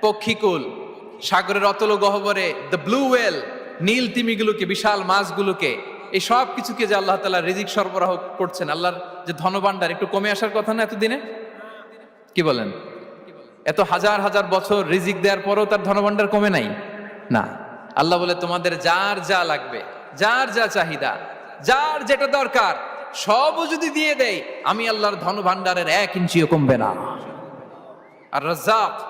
পক্ষীকুল, সাগরের অতল গহবরে দ্য ব্লু ওয়েল নীল তিমিগুলোকে, বিশাল মাছগুলোকে, এই সব কিছুকে যে আল্লাহ তালা রিজিক সরবরাহ করছেন, আল্লাহর যে ধনভাণ্ডার, একটু কমে আসার কথা না এতদিনে? কি বলেন? এত হাজার হাজার বছর রিজিক দেওয়ার পরেও তার ধনভাণ্ডার কমে নাই? না। আল্লাহ বলে, তোমাদের যার যা লাগবে, যার যা চাহিদা, যার যেটা দরকার, সবও যদি দিয়ে দেয় আমি আল্লাহর ধনভাণ্ডারের এক ইঞ্চিও কমবে না। আর রাজ্জাক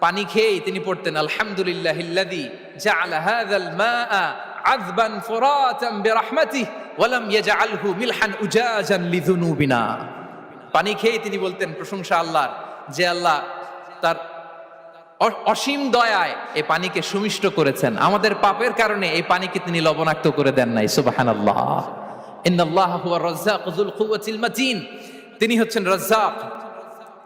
পানি খেয়েই তিনি পড়তেন আলহামদুলিল্লাহ পানি খেয়েই তিনি বলতেন, প্রশংসা আল্লাহর যে আল্লাহ তার অসীম দয়ায় এই পানিকে সুমিষ্ট করেছেন। আমাদের পাপের কারণে এই পানিকে তিনি লবণাক্ত করে দেন নাই। কুওয়াতিল মাতিন। তিনি হচ্ছেন রাজ্জাক।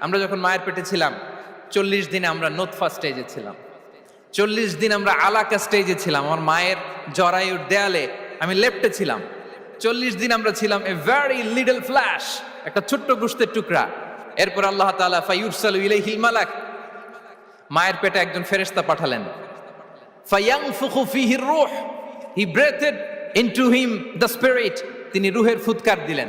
আমরা যখন মায়ের পেটে ছিলাম, চল্লিশ দিনে আমরা নোতফা স্টেজে ছিলাম। চল্লিশ দিন আমরা আলাকা স্টেজে ছিলাম। আমার মায়ের জরায়ুর দেয়ালে আমি লেফটে ছিলাম। চল্লিশ দিন আমরা ছিলাম এ ভেরি লিডল ফ্ল্যাশ একটা ছোট্ট গুস্তের টুকরা। এরপর আল্লাহ তাআলা ফায়ুরসালু ইলাইহিল মালাক, মায়ের পেটে একজন ফেরেশতা পাঠালেন। ফাইয়াং ফায়াংফুখু ফিহি রূহ he breathed into him the spirit তিনি রুহের ফুৎকার দিলেন।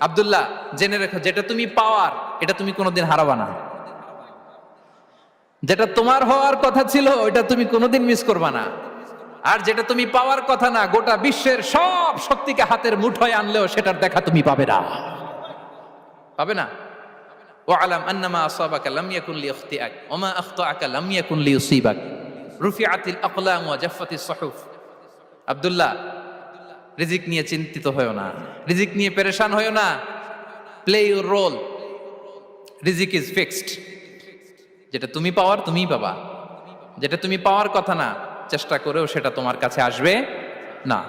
আব্দুল্লাহ, জেনে রেখো, যেটা তুমি পাওয়ার, এটা তুমি কোনোদিন হারাবা না। যেটা তোমার হওয়ার কথা ছিল ওটা তুমি কোনোদিন মিস করবা না। আর যেটা তুমি পাওয়ার কথা না, গোটা বিশ্বের সব শক্তিকে হাতের মুঠোয় আনলেও সেটার দেখা তুমি পাবে না। পাবে না? ও আলাম আন্নামা আসাবাকা লাম ইয়াকুন লিয়াখতিআক ওয়া মা আখতাআকা লাম ইয়াকুন লিউসিবাক রুফিআতিল আকলাম ওয়া জাফফাতিস সুহুফ। আব্দুল্লাহ রিজিক নিয়ে চিন্তিত হয়েও না। রিজিক নিয়ে পেরেশান হয়েও না। প্লে ইউর রোল রিজিক ইজ ফিক্সড যেটা তুমি পাওয়ার, তুমিই পাবা। যেটা তুমি পাওয়ার কথা না, চেষ্টা করেও সেটা তোমার কাছে আসবে না।